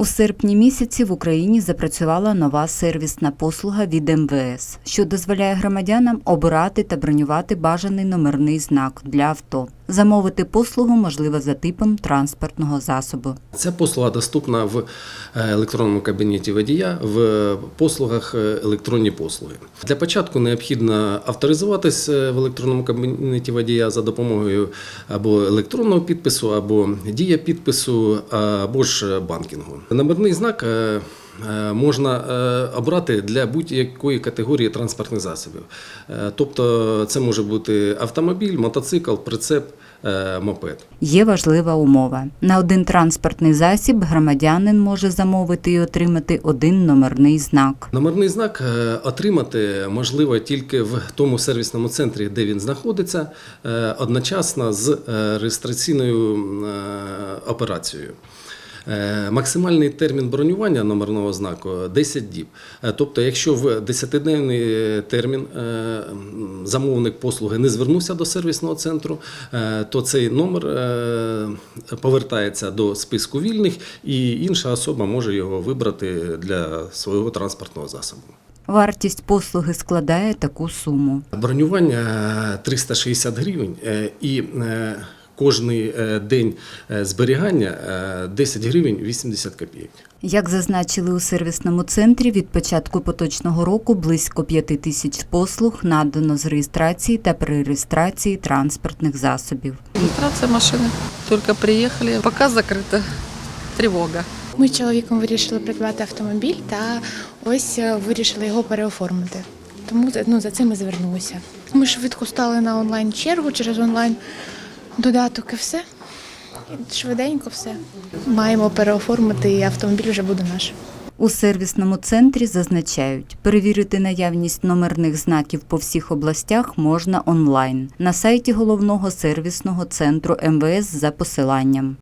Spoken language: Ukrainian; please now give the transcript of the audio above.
У серпні місяці в Україні запрацювала нова сервісна послуга від МВС, що дозволяє громадянам обирати та бронювати бажаний номерний знак для авто. Замовити послугу можливо за типом транспортного засобу. Ця послуга доступна в е, електронному кабінеті водія в послугах е, електронні послуги. Для початку необхідно авторизуватись е, в електронному кабінеті водія за допомогою або електронного підпису, або дія підпису, або ж банкінгу. Номерний знак. Е, Можна е, обрати для будь-якої категорії транспортних засобів. Е, Тобто це може бути автомобіль, мотоцикл, прицеп, мопед. Є важлива умова: на один транспортний засіб громадянин може замовити і отримати один номерний знак. Номерний знак отримати можливо тільки в тому сервісному центрі, де він знаходиться, одночасно з реєстраційною операцією. Е, Максимальний термін бронювання номерного знаку 10 діб. Е, Тобто, якщо в 10-денний термін е, замовник послуги не звернувся до сервісного центру, то цей номер повертається до списку вільних, і інша особа може його вибрати для свого транспортного засобу. Вартість послуги складає таку суму. Бронювання е, 360 гривень і кожний е, день е, зберігання е, 10 гривень 80 копійок. Як зазначили у сервісному центрі, від початку поточного року близько 5 тисяч послуг надано з реєстрації та перереєстрації транспортних засобів. Регистрация машины. Только приехали. Пока закрыта. Тревога. Ми з чоловіком вирішили придбати автомобіль та ось е, вирішили його переоформити. Тому ну, за цим і звернулися. Ми швидко стали на онлайн чергу через онлайн додаток і все. Швиденько все. Маємо переоформити і автомобіль вже буде наш. У сервісному центрі зазначають, перевірити наявність номерних знаків по всіх областях можна онлайн на сайті головного сервісного центру МВС за посиланням.